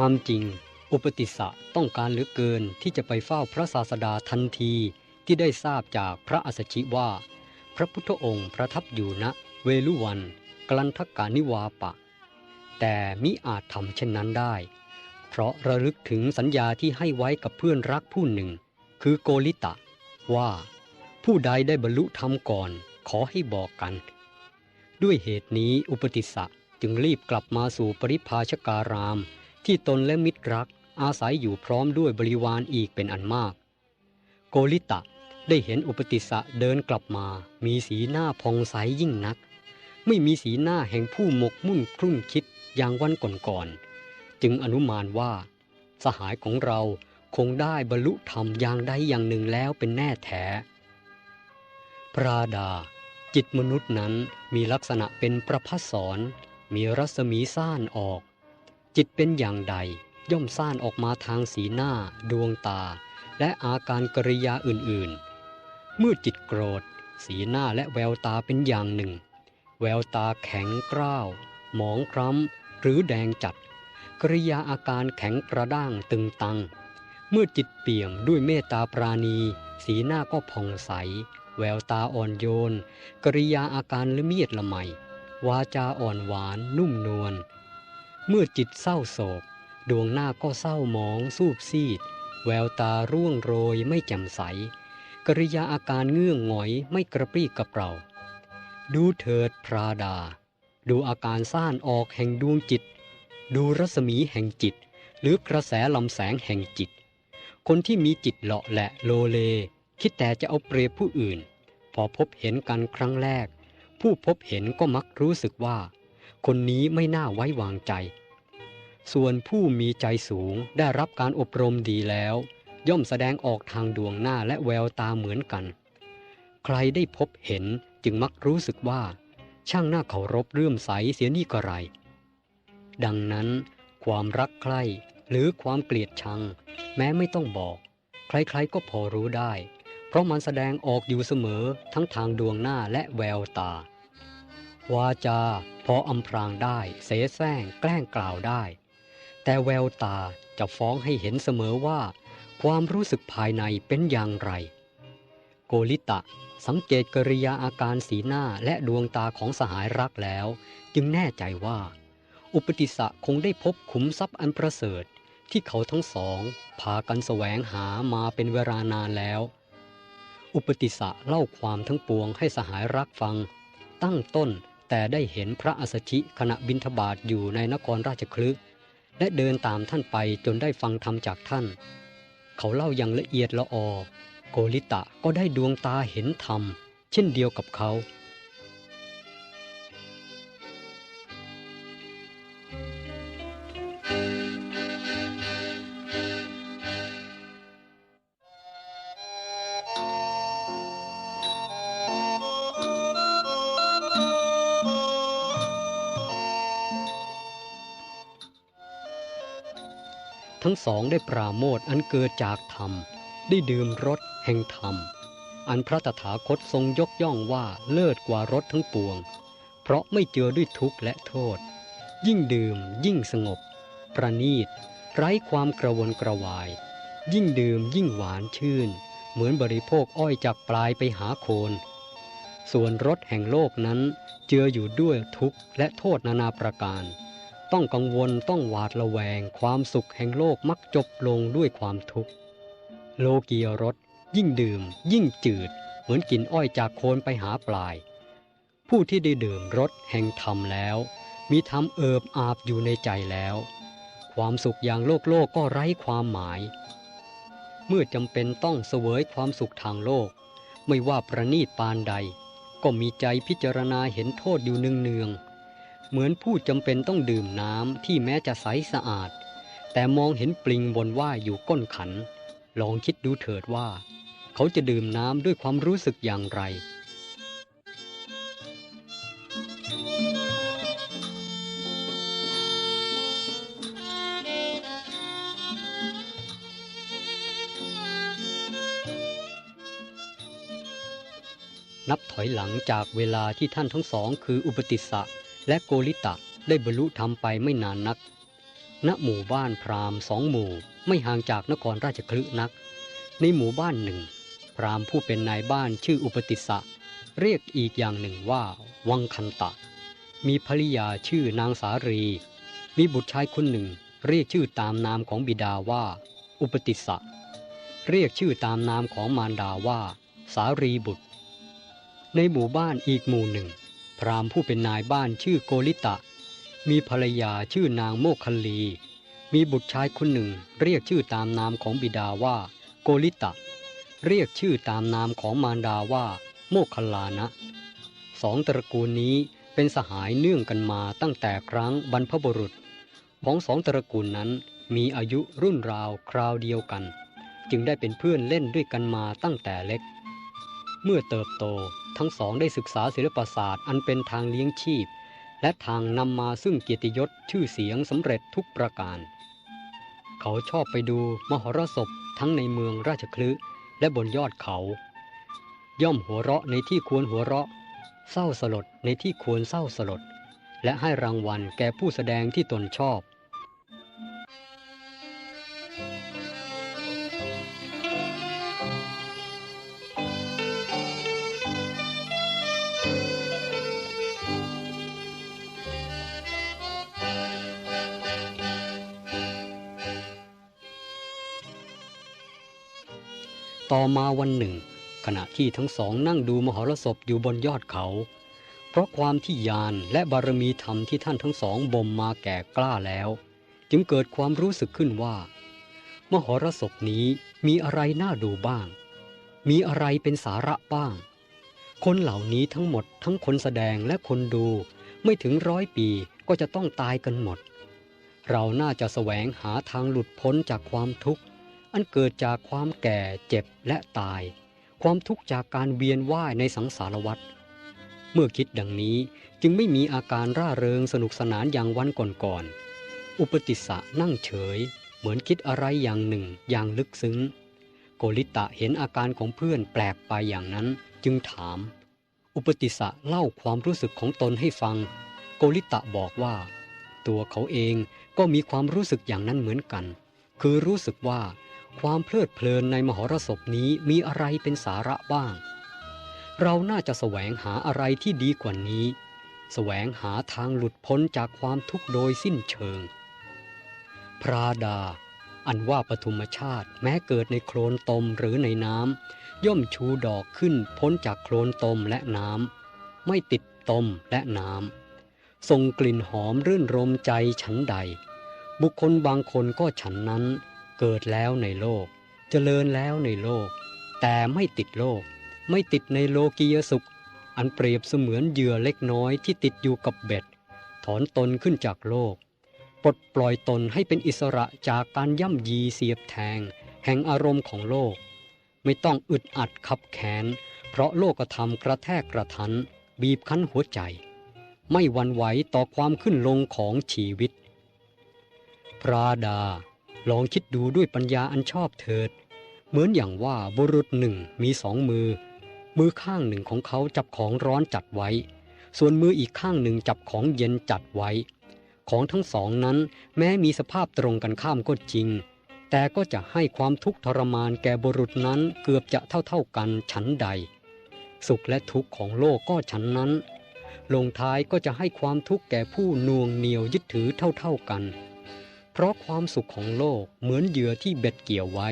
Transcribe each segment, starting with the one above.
ความจริง อุปติสสะต้องการเหลือเกินที่จะไปเฝ้าพระศาสดาทันทีที่ได้ทราบจากพระอัสสชิว่า พระพุทธองค์ประทับอยู่ณเวลุวันกลันทกานิวาปะ แต่มิอาจทำเช่นนั้นได้ เพราะระลึกถึงสัญญาที่ให้ไว้กับเพื่อนรักผู้หนึ่ง คือโกลิตะ ว่า ผู้ใดได้บรรลุธรรมก่อนขอให้บอกกัน ด้วยเหตุนี้อุปติสสะจึงรีบกลับมาสู่ปริพาชการาม ที่ตนและมิตรรักอาศัยอยู่พร้อมด้วยบริวารอีกเป็นอันมาก โกลิตะได้เห็นอุปติสะเดินกลับมา มีสีหน้าผ่องใสยิ่งนัก ไม่มีสีหน้าแห่งผู้หมกมุ่นครุ่นคิดอย่างวันก่อนๆจึงอนุมานว่า สหายของเราคงได้บรรลุธรรมอย่างใดอย่างหนึ่งแล้วเป็นแน่แท้ พระดา จิตมนุษย์นั้นมีลักษณะเป็นประพัสสรมีรัศมีซ่านออก จิตเป็นอย่างใด ย่อมซ่านออกมาทางสีหน้า ดวงตา และอาการกริยาอื่นๆ เมื่อจิตโกรธ สีหน้าและแววตาเป็นอย่างหนึ่ง แววตาแข็งกร้าว หมองคล้ำ หรือแดงจัด กริยาอาการแข็งกระด้างตึงตัง เมื่อจิตเปี่ยมด้วยเมตตาปราณี สีหน้าก็ผ่องใส แววตาอ่อนโยน กริยาอาการละเมียดละไม วาจาอ่อนหวานนุ่มนวล เมื่อจิตเศร้าโศก ดวงหน้าก็เศร้าหมองสูบซีด แววตาร่วงโรยไม่แจ่มใส กริยาอาการเงื่องหงอยไม่กระปรี้กระเปร่า ดูเถิดพราดา ดูอาการซ่านออกแห่งดวงจิต ดูรัศมีแห่งจิต หรือกระแสลำแสงแห่งจิต คนที่มีจิตเลาะแหละโลเล คิดแต่จะเอาเปรียบผู้อื่น พอพบเห็นกันครั้งแรก ผู้พบเห็นก็มักรู้สึกว่า คนนี้ไม่น่าไว้วางใจ ส่วนผู้มีใจสูงได้รับการอบรมดีแล้ว ย่อมแสดงออกทางดวงหน้าและแววตาเหมือนกัน ใครได้พบเห็นจึงมักรู้สึกว่า ช่างหน้าเคารพเรื่อมใสเสียนี่ก็ไร ดังนั้น ความรักใคร่หรือความเกลียดชัง แม้ไม่ต้องบอก ใครๆก็พอรู้ได้ เพราะมันแสดงออกอยู่เสมอทั้งทางดวงหน้าและแววตา วาจาพออำพรางได้ เสแสร้งแกล้งกล่าวได้ แต่แววตาจะฟ้องให้เห็นเสมอว่า ความรู้สึกภายในเป็นอย่างไร โกลิตะสังเกตกริยาอาการสีหน้าและดวงตาของสหายรักแล้ว จึงแน่ใจว่า อุปติสสะคงได้พบขุมทรัพย์อันประเสริฐที่เขาทั้งสอง พากันแสวงหามาเป็นเวลานานแล้ว อุปติสสะเล่าความทั้งปวงให้สหายรักฟัง ตั้งต้น แต่ได้เห็นพระอัสชิขณะบินทบาทอยู่ในนครราชคลึและเดินตามท่านไปจนได้ฟังธรรมจากท่าน เขาเล่าอย่างละเอียดละออโกลิตะก็ได้ดวงตาเห็นธรรม เช่นเดียวกับเขา ทั้งสองได้ปราโมทอันเกิดจากธรรม ได้ดื่มรสแห่งธรรม อันพระตถาคตทรงยกย่องว่าเลิศกว่ารสทั้งปวง เพราะไม่เจือด้วยทุกข์และโทษ ยิ่งดื่มยิ่งสงบ ประณีต ไร้ความกระวนกระวาย ยิ่งดื่มยิ่งหวานชื่น เหมือนบริโภคอ้อยจากปลายไปหาโคน ส่วนรสแห่งโลกนั้นเจืออยู่ด้วยทุกข์และโทษนานาประการ ต้องกังวลต้องหวาดระแวง ความสุขแห่งโลกมักจบลงด้วยความทุกข์ โลกียรสยิ่งดื่ม ยิ่งจืด เหมือนกินอ้อยจากโคนไปหาปลาย ผู้ที่ได้ดื่มรสแห่งธรรมแล้ว มีธรรมเอิบอาบอยู่ในใจแล้ว ความสุขอย่างโลกโลกก็ไร้ความหมาย เมื่อจำเป็นต้องเสวยความสุขทางโลก ไม่ว่าประณีตปานใด ก็มีใจพิจารณาเห็นโทษอยู่เนืองๆ เหมือนผู้จำเป็นต้องดื่มน้ำที่แม้จะใสสะอาด แต่มองเห็นปลิงบนว่ายอยู่ก้นขัน ลองคิดดูเถิดว่า เขาจะดื่มน้ำด้วยความรู้สึกอย่างไร นับถอยหลังจากเวลาที่ท่านทั้งสองคืออุปติสสะ และโกริตะได้บรรลุธรรมไปไม่นานนัก ณหมู่บ้านพราหมณ์สองหมู่ไม่ห่างจากนครราชคลึนัก ในหมู่บ้านหนึ่ง พราหมณ์ผู้เป็นนายบ้านชื่ออุปติสะเรียกอีกอย่างหนึ่งว่า วังคันตะ มีภริยาชื่อนางสารี มีบุตรชายคนหนึ่ง เรียกชื่อตามนามของบิดาว่า อุปติสสะเรียกชื่อตามนามของมารดาว่า สารีบุตร ในหมู่บ้านอีกหมู่หนึ่ง พราหมณ์ผู้เป็นนายบ้านชื่อโกลิตะ มีภรรยาชื่อนางโมคคลี มีบุตรชายคนหนึ่ง เรียกชื่อตามนามของบิดาว่า โกลิตะ เรียกชื่อตามนามของมารดาว่า โมคคัลลานะสองตระกูลนี้เป็นสหายเนื่องกันมาตั้งแต่ครั้งบรรพบุรุษ ของสองตระกูลนั้นมีอายุรุ่นราวคราวเดียวกัน จึงได้เป็นเพื่อนเล่นด้วยกันมาตั้งแต่เล็ก เมื่อเติบโตทั้งสองได้ศึกษาศิลปศาสตร์อันเป็นทางเลี้ยงชีพ และทางนำมาซึ่งเกียรติยศชื่อเสียงสำเร็จทุกประการ เขาชอบไปดูมหรสพทั้งในเมืองราชคลึและบนยอดเขา ย่อมหัวเราะในที่ควรหัวเราะ เศร้าสลดในที่ควรเศร้าสลด และให้รางวัลแก่ผู้แสดงที่ตนชอบ ต่อมาวันหนึ่ง ขณะที่ทั้งสองนั่งดูมหรสพอยู่บนยอดเขา เพราะความที่ยานและบารมีธรรมที่ท่านทั้งสองบ่มมาแก่กล้าแล้ว จึงเกิดความรู้สึกขึ้นว่า มหรสพนี้มีอะไรน่าดูบ้าง มีอะไรเป็นสาระบ้าง คนเหล่านี้ทั้งหมดทั้งคนแสดงและคนดูไม่ถึงร้อยปีก็จะต้องตายกันหมด เราน่าจะแสวงหาทางหลุดพ้นจากความทุกข์ อันเกิดจากความแก่เจ็บและตาย ความทุกข์จากการเวียนว่ายในสังสารวัฏเมื่อคิดดังนี้จึงไม่มีอาการร่าเริงสนุกสนานอย่างวันก่อนๆอุปติสสะนั่งเฉย เหมือนคิดอะไรอย่างหนึ่งอย่างลึกซึ้ง โกริตะเห็นอาการของเพื่อนแปลกไปอย่างนั้นจึงถาม อุปติสสะเล่าความรู้สึกของตนให้ฟัง โกริตะบอกว่า ตัวเขาเองก็มีความรู้สึกอย่างนั้นเหมือนกัน คือรู้สึกว่า ความเพลิดเพลินในมหรสพนี้มีอะไรเป็นสาระบ้าง เราน่าจะแสวงหาอะไรที่ดีกว่านี้ แสวงหาทางหลุดพ้นจากความทุกข์โดยสิ้นเชิง พระดา อันว่าปฐุมชาติแม้เกิดในโคลนตมหรือในน้ำย่อมชูดอกขึ้นพ้นจากโคลนตมและน้ำไม่ติดตมและน้ำส่งกลิ่นหอมรื่นรมใจฉันใด บุคคลบางคนก็ฉันนั้น เกิดแล้วในโลก เจริญแล้วในโลก แต่ไม่ติดโลก ไม่ติดในโลกียสุข อันเปรียบเสมือนเหยื่อเล็กน้อยที่ติดอยู่กับเบ็ด ถอนตนขึ้นจากโลก ปลดปล่อยตนให้เป็นอิสระจากการย่ำยีเสียบแทง แห่งอารมณ์ของโลก ไม่ต้องอึดอัดขับแขน เพราะโลกธรรมกระแทกกระทัน บีบคั้นหัวใจ ไม่วันไหวต่อความขึ้นลงของชีวิต พระดา ลองคิดดูด้วยปัญญาอันชอบเถิด เหมือนอย่างว่าบุรุษหนึ่งมีสองมือ มือข้างหนึ่งของเขาจับของร้อนจัดไว้ ส่วนมืออีกข้างหนึ่งจับของเย็นจัดไว้ ของทั้งสองนั้นแม้มีสภาพตรงกันข้ามก็จริง แต่ก็จะให้ความทุกข์ทรมานแก่บุรุษนั้นเกือบจะเท่าๆกันฉันใด สุขและทุกข์ของโลกก็ฉันนั้น ลงท้ายก็จะให้ความทุกข์แก่ผู้นวงเหนียวยึดถือเท่าๆกัน เพราะความสุขของโลกเหมือนเหยื่อที่เบ็ดเกี่ยวไว้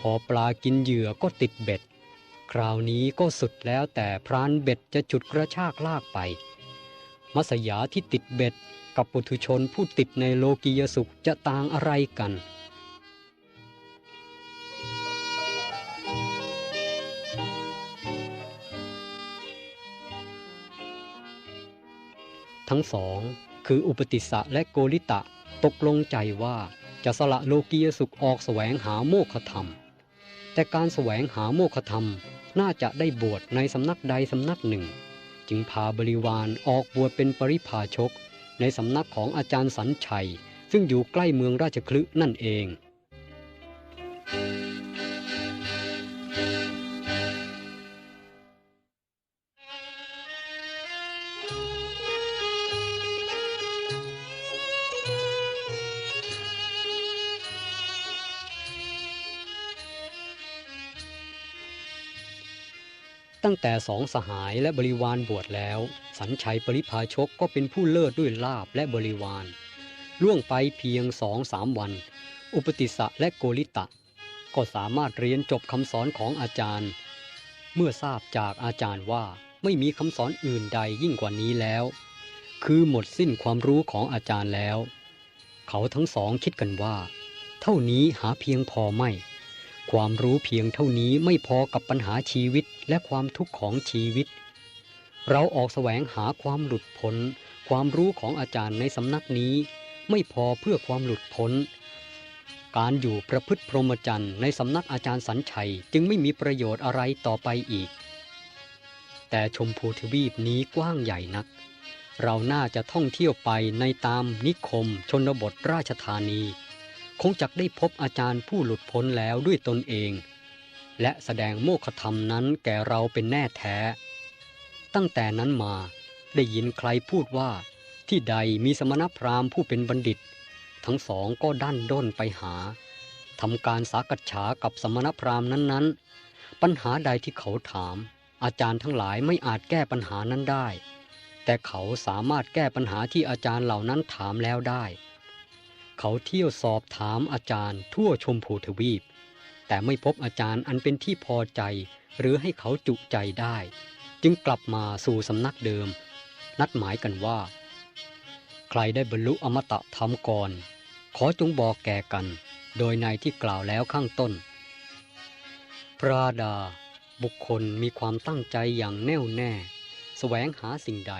พอปลากินเหยื่อก็ติดเบ็ด คราวนี้ก็สุดแล้วแต่พรานเบ็ดจะจุดกระชากลากไป มัสยาที่ติดเบ็ดกับปุถุชนผู้ติดในโลกียสุขจะต่างอะไรกันทั้งสองคืออุปติสสะและโกริตะ ตกลงใจว่าจะสละโลกียสุขออกแสวงหาโมฆะธรรม แต่การแสวงหาโมฆะธรรมน่าจะได้บวชในสำนักใดสำนักหนึ่ง จึงพาบริวารออกบวชเป็นปริพาชก ในสำนักของอาจารย์สันชัย ซึ่งอยู่ใกล้เมืองราชคลึนั่นเอง ตั้งแต่สองสหายและบริวารบวชแล้ว สัญชัยปริพาชกก็เป็นผู้เลิศด้วยลาบและบริวาร ล่วงไปเพียงสองสามวัน อุปติสสะและโกริตะ ก็สามารถเรียนจบคำสอนของอาจารย์ เมื่อทราบจากอาจารย์ว่าไม่มีคำสอนอื่นใดยิ่งกว่านี้แล้ว คือหมดสิ้นความรู้ของอาจารย์แล้ว เขาทั้งสองคิดกันว่า เท่านี้หาเพียงพอไม่ ความรู้เพียงเท่านี้ไม่พอกับปัญหาชีวิตและความทุกข์ของชีวิต เราออกแสวงหาความหลุดพ้น ความรู้ของอาจารย์ในสำนักนี้ ไม่พอเพื่อความหลุดพ้น การอยู่ประพฤติพรหมจรรย์ในสำนักอาจารย์สัญชัยจึงไม่มีประโยชน์อะไรต่อไปอีก แต่ชมพูทวีปนี้กว้างใหญ่นัก เราน่าจะท่องเที่ยวไปในตามนิคมชนบทราชธานี คงจักได้พบอาจารย์ผู้หลุดพ้นแล้วด้วยตนเอง และแสดงโมฆะธรรมนั้นแก่เราเป็นแน่แท้ ตั้งแต่นั้นมาได้ยินใครพูดว่า ที่ใดมีสมณพราหมณ์ผู้เป็นบัณฑิต ทั้งสองก็ดันด้นไปหาทำการสักษากับสมณพราหมณ์นั้นๆ ปัญหาใดที่เขาถาม อาจารย์ทั้งหลายไม่อาจแก้ปัญหานั้นได้ แต่เขาสามารถแก้ปัญหาที่อาจารย์เหล่านั้นถามแล้วได้ เขาเที่ยวสอบถามอาจารย์ทั่วชมพูทวีป แต่ไม่พบอาจารย์อันเป็นที่พอใจ หรือให้เขาจุใจได้ จึงกลับมาสู่สำนักเดิม นัดหมายกันว่า ใครได้บรรลุอมตะธรรมก่อน ขอจงบอกแก่กัน โดยในที่กล่าวแล้วข้างต้นปราดา บุคคลมีความตั้งใจอย่างแน่วแน่แสวงหาสิ่งใด